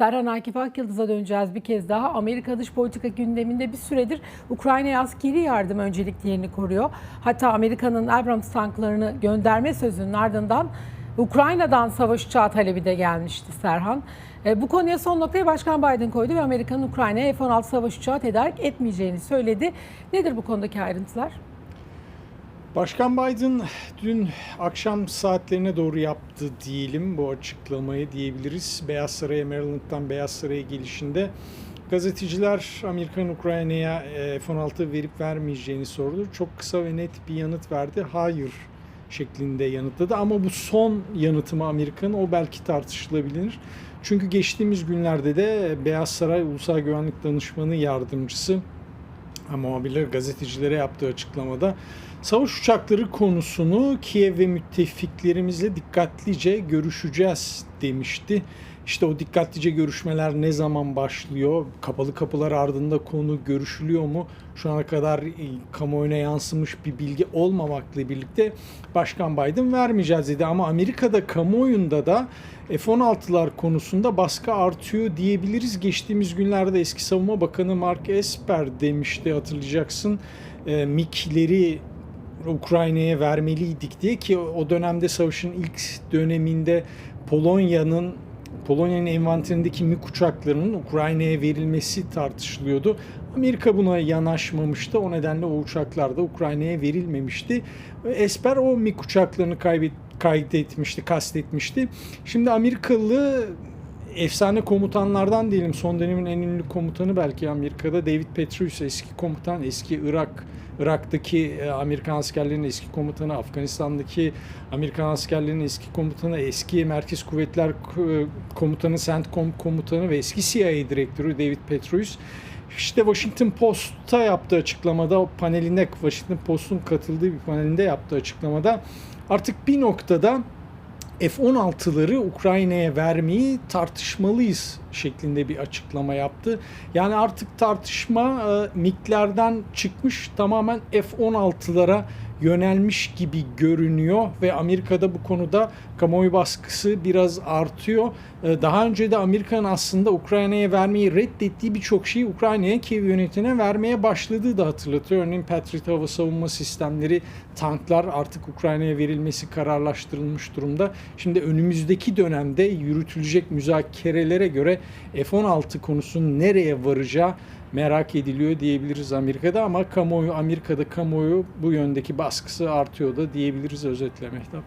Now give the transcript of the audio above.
Serhan Akif Akyıldız'a döneceğiz bir kez daha. Amerika dış politika gündeminde bir süredir Ukrayna'ya askeri yardım önceliklerini koruyor. Hatta Amerika'nın Abrams tanklarını gönderme sözünün ardından Ukrayna'dan savaş uçağı talebi de gelmişti Serhan. E, Bu konuya son noktayı Başkan Biden koydu ve Amerika'nın Ukrayna'ya F-16 savaş uçağı tedarik etmeyeceğini söyledi. Nedir bu konudaki ayrıntılar? Başkan Biden dün akşam saatlerine doğru yaptı diyelim bu açıklamayı diyebiliriz. Beyaz Saray'a Maryland'dan Beyaz Saray'a gelişinde gazeteciler Amerika'nın Ukrayna'ya e, F-16 verip vermeyeceğini sordu. Çok kısa ve net bir yanıt verdi. Hayır şeklinde yanıtladı ama bu son yanıtı mı Amerika'nın o belki tartışılabilir. Çünkü geçtiğimiz günlerde de Beyaz Saray Ulusal Güvenlik Danışmanı Yardımcısı muhabirler gazetecilere yaptığı açıklamada savaş uçakları konusunu Kiev ve müttefiklerimizle dikkatlice görüşeceğiz demişti. İşte o dikkatlice görüşmeler ne zaman başlıyor? Kapalı kapılar ardında konu görüşülüyor mu? Şu ana kadar e, kamuoyuna yansımış bir bilgi olmamakla birlikte Başkan Biden vermeyeceğiz dedi. Ama Amerika'da kamuoyunda da F-16'lar konusunda baskı artıyor diyebiliriz. Geçtiğimiz günlerde eski Savunma Bakanı Mark Esper demişti hatırlayacaksın. E, MiG'leri Ukrayna'ya vermeliydik diye ki o dönemde savaşın ilk döneminde Polonya'nın Polonya'nın envanterindeki MiG uçaklarının Ukrayna'ya verilmesi tartışılıyordu. Amerika buna yanaşmamıştı. O nedenle o uçaklar da Ukrayna'ya verilmemişti. Esper o MiG uçaklarını kaybet, kaydetmişti, kastetmişti. Şimdi Amerikalı efsane komutanlardan diyelim. Son dönemin en ünlü komutanı belki Amerika'da David Petraeus eski komutan eski Irak Irak'taki e, Amerikan askerlerinin eski komutanı, Afganistan'daki Amerikan askerlerinin eski komutanı, eski Merkez Kuvvetler Komutanı, CENTCOM komutanı ve eski CIA direktörü David Petraeus işte Washington Post'a yaptığı açıklamada, panelinde Washington Post'un katıldığı bir panelinde yaptığı açıklamada artık bir noktada F-16'ları Ukrayna'ya vermeyi tartışmalıyız şeklinde bir açıklama yaptı. Yani artık tartışma e, MiG'lerden çıkmış tamamen F-16'lara yönelmiş gibi görünüyor ve Amerika'da bu konuda kamuoyu baskısı biraz artıyor. E, Daha önce de Amerika'nın aslında Ukrayna'ya vermeyi reddettiği birçok şeyi Ukrayna'ya Kiev yönetimine vermeye başladığı da hatırlatıyor. Örneğin Patriot hava savunma sistemleri, tanklar artık Ukrayna'ya verilmesi kararlaştırılmış durumda. Şimdi önümüzdeki dönemde yürütülecek müzakerelere göre F-16 konusunun nereye varacağı merak ediliyor diyebiliriz Amerika'da ama kamuoyu Amerika'da kamuoyu bu yöndeki baskısı artıyor da diyebiliriz özetlemekte.